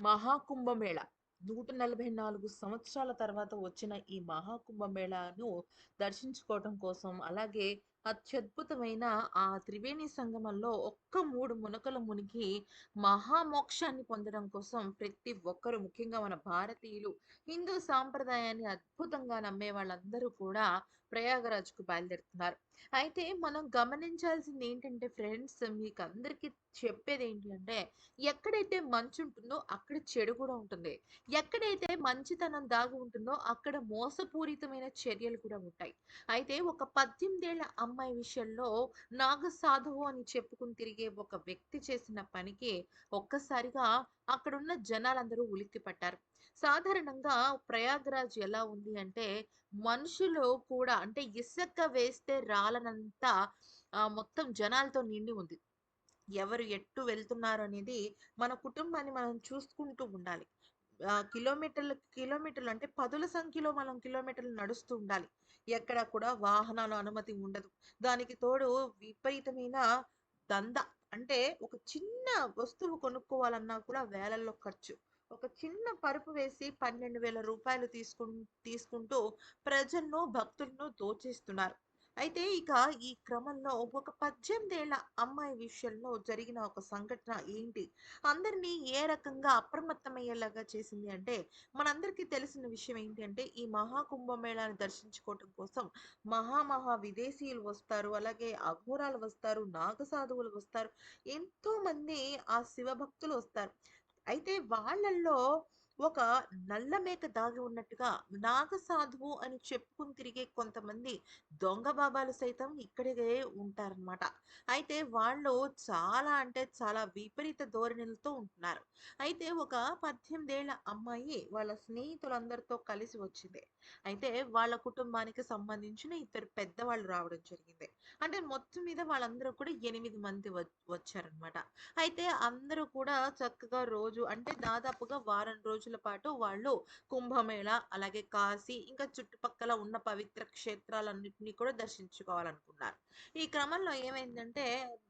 మహాకుంభమేళ. నూట నలభై నాలుగు సంవత్సరాల తర్వాత వచ్చిన ఈ మహాకుంభమేళాను దర్శించుకోవటం కోసం అలాగే అత్యద్భుతమైన ఆ త్రివేణి సంగమంలో ఒక్క మూడు మునకలు మునిగి మహామోక్షాన్ని పొందడం కోసం ప్రతి ఒక్కరు ముఖ్యంగా మన భారతీయులు హిందూ సాంప్రదాయాన్ని అద్భుతంగా నమ్మే వాళ్ళందరూ కూడా ప్రయాగరాజ్కు బయలుదేరుతున్నారు. అయితే మనం గమనించాల్సింది ఏంటంటే ఫ్రెండ్స్ మీకు అందరికీ చెప్పేది ఏంటి అంటే ఎక్కడైతే మంచి ఉంటుందో అక్కడ చెడు కూడా ఉంటుంది. ఎక్కడైతే మంచితనం దాగి ఉంటుందో అక్కడ మోసపూరితమైన చర్యలు కూడా ఉంటాయి. అయితే ఒక పద్దెనిమిదేళ్ళ అమ్మాయి విషయంలో నాగ సాధువు అని చెప్పుకుని తిరిగే ఒక వ్యక్తి చేసిన పనికి ఒక్కసారిగా అక్కడున్న జనాలందరూ ఉలిక్కి పట్టారు. సాధారణంగా ప్రయాగరాజ్ ఎలా ఉంది అంటే మనుషులు కూడా అంటే ఇసుక వేస్తే రాలనంత మొత్తం జనాలతో నిండి ఉంది. ఎవరు ఎట్టు వెళ్తున్నారు అనేది మన కుటుంబాన్ని మనం చూసుకుంటూ ఉండాలి. ఆ, కిలోమీటర్లు కిలోమీటర్లు అంటే పదుల సంఖ్యలో మనం కిలోమీటర్లు నడుస్తూ ఉండాలి. ఎక్కడ కూడా వాహనాల అనుమతి ఉండదు. దానికి తోడు విపరీతమైన దంద అంటే ఒక చిన్న వస్తువు కొనుక్కోవాలన్నా కూడా వేలల్లో ఖర్చు. ఒక చిన్న పరుపు వేసి పన్నెండు వేల రూపాయలు తీసుకు తీసుకుంటూ ప్రజలను భక్తులను దోచేస్తున్నారు. అయితే ఇక ఈ క్రమంలో ఒక పద్దెనిమిదేళ్ళ అమ్మాయి విషయంలో జరిగిన ఒక సంఘటన ఏంటి? అందరినీ ఏ రకంగా అప్రమత్తమయ్యేలాగా చేసింది? అంటే మనందరికీ తెలిసిన విషయం ఏంటి అంటే ఈ మహాకుంభమేళాన్ని దర్శించుకోవటం కోసం మహామహా విదేశీయులు వస్తారు అలాగే అఘోరాలు వస్తారు నాగసాధువులు వస్తారు ఎంతో మంది ఆ శివభక్తులు వస్తారు. అయితే వాళ్ళల్లో ఒక నల్ల మేక దాగి ఉన్నట్టుగా నాగసాధువు అని చెప్పుకుని తిరిగే కొంతమంది దొంగ బాబాలు సైతం ఇక్కడే ఉంటారన్నమాట. అయితే వాళ్ళు చాలా అంటే చాలా విపరీత ధోరణులతో ఉంటున్నారు. అయితే ఒక పద్దెనిమిదేళ్ళ అమ్మాయి వాళ్ళ స్నేహితులందరితో కలిసి వచ్చింది. అయితే వాళ్ళ కుటుంబానికి సంబంధించిన ఇద్దరు పెద్దవాళ్ళు రావడం జరిగింది. అంటే మొత్తం మీద వాళ్ళందరూ కూడా ఎనిమిది మంది వచ్చారనమాట. అయితే అందరూ కూడా చక్కగా రోజు అంటే దాదాపుగా వారం రోజుల పాటు వాళ్ళు కుంభమేళ అలాగే కాశీ ఇంకా చుట్టుపక్కల ఉన్న పవిత్ర క్షేత్రాలన్నింటినీ కూడా దర్శించుకోవాలనుకున్నారు. ఈ క్రమంలో ఏమైందంటే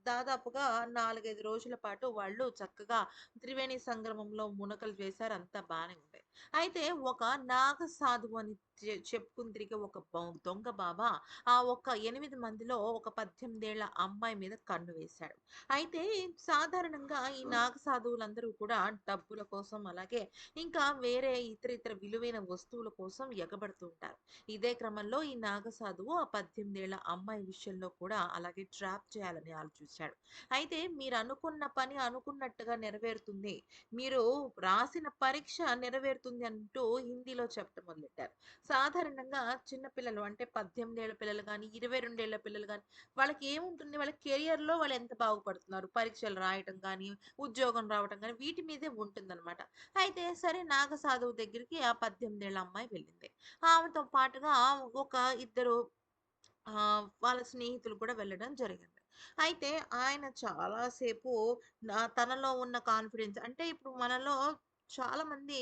దాదాపుగా నాలుగైదు రోజుల పాటు వాళ్ళు చక్కగా త్రివేణి సంగ్రమంలో మునకలు చేశారు అంతా బాగానే ఉంది అయితే ఒక నాగ సాధువు అని చె- చెప్పుకుని తిరిగే ఒక దొంగ బాబా ఆ ఒక ఎనిమిది మందిలో ఒక పద్దెనిమిదేళ్ళ అమ్మాయి మీద కన్ను వేశాడు. అయితే సాధారణంగా ఈ నాగ సాధువులందరూ కూడా డబ్బుల కోసం అలాగే ఇంకా వేరే ఇతర ఇతర విలువైన వస్తువుల కోసం ఎగబడుతూ ఉంటారు. ఇదే క్రమంలో ఈ నాగ సాధువు ఆ పద్దెనిమిదేళ్ళ అమ్మాయి విషయంలో కూడా అలాగే ట్రాప్ చేయాలని ఆలోచించాడు అయితే మీరు అనుకున్న పని అనుకున్నట్టుగా నెరవేరుతుంది. మీరు రాసిన పరీక్ష నెరవేరుతుంది అంటూ హిందీలో చెప్పడం మొదలెట్టారు. సాధారణంగా చిన్నపిల్లలు అంటే పద్దెనిమిది ఏళ్ళ పిల్లలు కానీ ఇరవై రెండేళ్ళ పిల్లలు కానీ వాళ్ళకి ఏముంటుంది? వాళ్ళ కెరియర్లో వాళ్ళు ఎంత బాగుపడుతున్నారు? పరీక్షలు రాయటం కానీ ఉద్యోగం రావటం కానీ వీటి మీదే ఉంటుందన్నమాట. అయితే సరే నాగసాధువు దగ్గరికి ఆ పద్దెనిమిది ఏళ్ళ అమ్మాయి వెళ్ళింది. ఆమెతో పాటుగా ఒక ఇద్దరు వాళ్ళ స్నేహితులు కూడా వెళ్ళడం జరిగింది. అయితే ఆయన చాలాసేపు తనలో ఉన్న కాన్ఫిడెన్స్ అంటే ఇప్పుడు మనలో చాలా మంది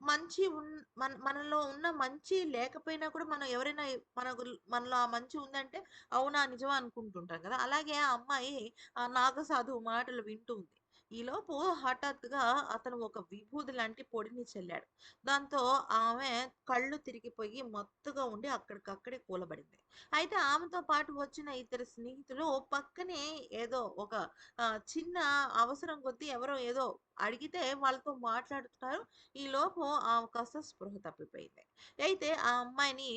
మంచి ఉన్ మన మనలో ఉన్న మంచి లేకపోయినా కూడా మనం ఎవరైనా మనకు మనలో ఆ మంచి ఉందంటే అవునా? నిజమా? అనుకుంటుంటాం కదా. అలాగే ఆ అమ్మాయి ఆ నాగసాధువు మాటలు వింటూ ఉంది. ఈలోపు హఠాత్తుగా అతను ఒక విభూది లాంటి పొడిని చల్లాడు. దాంతో ఆమె కళ్ళు తిరిగిపోయి మత్తుగా ఉండి అక్కడికక్కడే కూలబడింది. అయితే ఆమెతో పాటు వచ్చిన ఇద్దరు స్నేహితులు పక్కనే ఏదో ఒక చిన్న అవసరం కొద్దీ ఎవరో ఏదో అడిగితే వాళ్ళతో మాట్లాడుతున్నారు. ఈ లోపు ఆమె కాస్త స్పృహ తప్పిపోయింది. అయితే ఆ అమ్మాయిని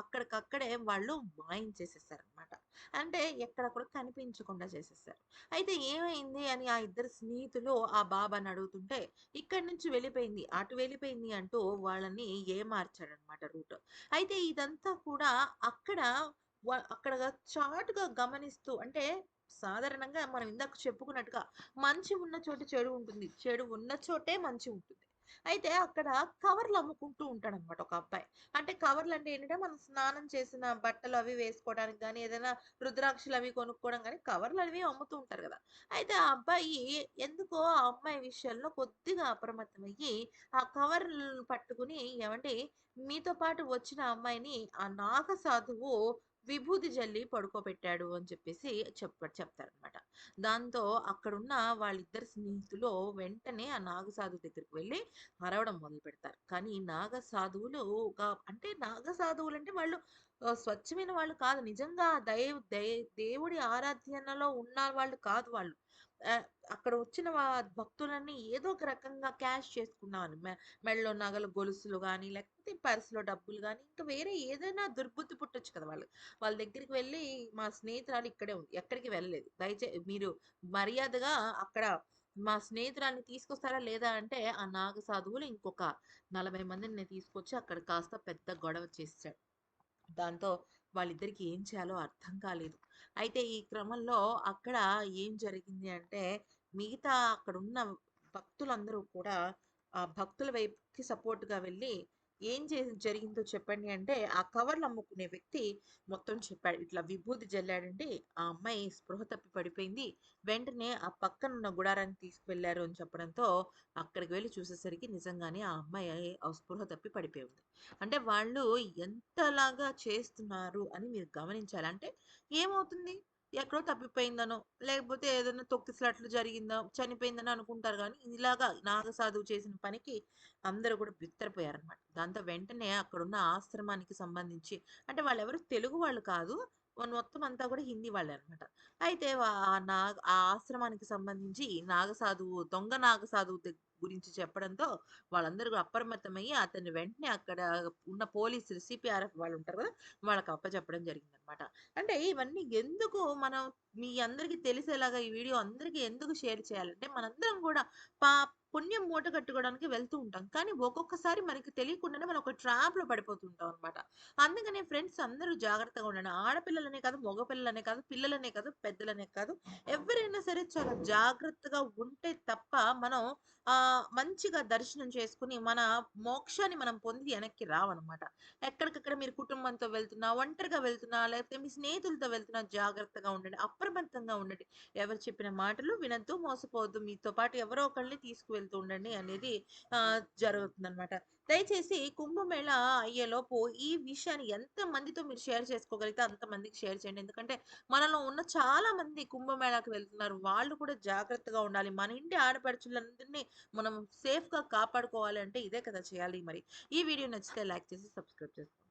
అక్కడికక్కడే వాళ్ళు మాయించేసేసారనమాట అంటే ఎక్కడ కూడా కనిపించకుండా చేసేసారు. అయితే ఏమైంది అని ఆ ఇద్దరు స్నేహితులు ఆ బాబాని అడుగుతుంటే ఇక్కడి నుంచి వెళ్ళిపోయింది అటు వెళ్ళిపోయింది అంటూ వాళ్ళని ఏమార్చాడనమాట రూట్. అయితే ఇదంతా కూడా అక్కడ అక్కడ చాటుగా గమనిస్తూ అంటే సాధారణంగా మనం ఇందాక చెప్పుకున్నట్టుగా మంచి ఉన్న చోట చెడు ఉంటుంది చెడు ఉన్న చోటే మంచి ఉంటుంది. అయితే అక్కడ కవర్లు అమ్ముకుంటూ ఉంటాడు అనమాట ఒక అబ్బాయి. అంటే కవర్లు అంటే ఏంటంటే మనం స్నానం చేసిన బట్టలు అవి వేసుకోవడానికి కానీ ఏదైనా రుద్రాక్షలు అవి కొనుక్కోవడం కానీ కవర్లు అవి అమ్ముతూ ఉంటారు కదా. అయితే ఆ అబ్బాయి ఎందుకో ఆ అమ్మాయి విషయంలో కొద్దిగా అప్రమత్తమయ్యి ఆ కవర్లు పట్టుకుని ఏమంటే మీతో పాటు వచ్చిన అమ్మాయిని ఆ నాగ సాధువు విభూది జల్లి పడుకోబెట్టాడు అని చెప్పేసి చెప్ప చెప్తారనమాట. దాంతో అక్కడున్న వాళ్ళిద్దరు స్నేహితులు వెంటనే ఆ నాగసాధువు దగ్గరికి వెళ్ళి అరవడం మొదలు పెడతారు కానీ నాగసాధువులు అంటే నాగ సాధువులంటే వాళ్ళు స్వచ్ఛమైన వాళ్ళు కాదు. నిజంగా దైవ దై దేవుడి ఆరాధనలో ఉన్న వాళ్ళు కాదు వాళ్ళు. అక్కడ వచ్చిన భక్తులన్నీ ఏదో ఒక రకంగా క్యాష్ చేసుకున్నాను మె మెడలో నగలు, గొలుసులు కానీ లేకపోతే పర్సులో డబ్బులు కానీ ఇంకా వేరే ఏదైనా దుర్బుద్ధి పుట్టొచ్చు కదా! వాళ్ళు వాళ్ళ దగ్గరికి వెళ్ళి మా స్నేహితురాలు ఇక్కడే ఉంది. ఎక్కడికి వెళ్ళలేదు. దయచే మీరు మర్యాదగా అక్కడ మా స్నేహితురాన్ని తీసుకొస్తారా లేదా అంటే, ఆ నాగ సాధువులు ఇంకొక 40 మందిని తీసుకొచ్చి అక్కడ కాస్త పెద్ద గొడవ చేశాడు దాంతో వాళ్ళిద్దరికీ ఏం చేయాలో అర్థం కాలేదు. అయితే ఈ క్రమంలో అక్కడ ఏం జరిగింది అంటే, మిగతా అక్కడున్న భక్తులందరూ కూడా ఆ భక్తుల వైపుకి సపోర్ట్‌గా వెళ్ళి ఏం చే జరిగిందో చెప్పండి అంటే, ఆ కవర్లు అమ్ముకునే వ్యక్తి మొత్తం చెప్పాడు. ఇట్లా విభూతి జల్లాడండి. ఆ అమ్మాయి స్పృహ తప్పి పడిపోయింది. వెంటనే ఆ పక్కనున్న గుడారానికి తీసుకువెళ్ళారు అని చెప్పడంతో, అక్కడికి వెళ్ళి చూసేసరికి నిజంగానే ఆ అమ్మాయి ఆ స్పృహ తప్పి పడిపోయి ఉంది. అంటే వాళ్ళు ఎంతలాగా చేస్తున్నారు అని మీరు గమనించాలి. అంటే ఏమవుతుంది? ఎక్కడో తప్పిపోయిందనో, లేకపోతే ఏదైనా తొక్కిసలాట్లు జరిగిందో, చనిపోయిందనో అనుకుంటారు కానీ ఇలాగా నాగసాధువు చేసిన పనికి అందరూ కూడా బిత్తరపోయారనమాట. దాంతో వెంటనే అక్కడున్న ఆశ్రమానికి సంబంధించి అంటే వాళ్ళెవరు తెలుగు వాళ్ళు కాదు. వాళ్ళు మొత్తం అంతా కూడా హిందీ వాళ్ళే అనమాట. అయితే ఆ నాగ ఆ ఆశ్రమానికి సంబంధించి నాగసాధువు దొంగ నాగసాధువు దగ్ గురించి చెప్పడంతో వాళ్ళందరూ అప్రమత్తమయ్యి అతన్ని వెంటనే అక్కడ ఉన్న పోలీస్ సిపిఆర్ఎఫ్ వాళ్ళు ఉంటారు కదా! వాళ్ళకి అప్పచెప్పడం జరిగింది అనమాట అంటే ఇవన్నీ ఎందుకు మనం మీ అందరికీ తెలిసేలాగా ఈ వీడియో అందరికీ ఎందుకు షేర్ చేయాలంటే, మనందరం కూడా పా పుణ్యం మూట కట్టుకోవడానికి వెళ్తూ ఉంటాం. కానీ ఒక్కొక్కసారి మనకి తెలియకుండానే మనం ఒక ట్రాప్‌లో లో పడిపోతుంటాం అనమాట. అందుకనే ఫ్రెండ్స్ అందరూ జాగ్రత్తగా ఉండండి. ఆడపిల్లలనే కాదు, మగపిల్లలనే కాదు, పిల్లలనే కాదు, పెద్దలనే కాదు, ఎవరైనా సరే చాలా జాగ్రత్తగా ఉంటే తప్ప మనం ఆ మంచిగా దర్శనం చేసుకొని, మన మోక్షాన్ని మనం పొంది వెనక్కి రావన్నమాట ఎక్కడికక్కడ మీరు కుటుంబంతో వెళ్తున్నా, ఒంటరిగా వెళ్తున్నా, లేకపోతే మీ స్నేహితులతో వెళ్తున్నా జాగ్రత్తగా ఉండండి. అప్రమత్తంగా ఉండండి. ఎవరు చెప్పిన మాటలు వినద్దు మోసపోవద్దు. మీతో పాటు ఎవరో ఒకళ్ళని తీసుకువెళ్తూ ఉండండి అనేది ఆహ్, జరుగుతుందనమాట. దయచేసి కుంభమేళా అయ్యేలోపు ఈ విషయాన్ని ఎంత మందితో మీరు షేర్ చేసుకోగలిగితే అంతమందికి షేర్ చేయండి. ఎందుకంటే మనలో ఉన్న చాలా మంది కుంభమేళాకి వెళ్తున్నారు. వాళ్ళు కూడా జాగ్రత్తగా ఉండాలి. మన ఇంటి ఆడపడుచులందరినీ మనం సేఫ్‌గా కాపాడుకోవాలి అంటే ఇదే కదా చేయాలి మరి. ఈ వీడియో నచ్చితే లైక్ చేసి సబ్స్క్రైబ్ చేసుకోండి.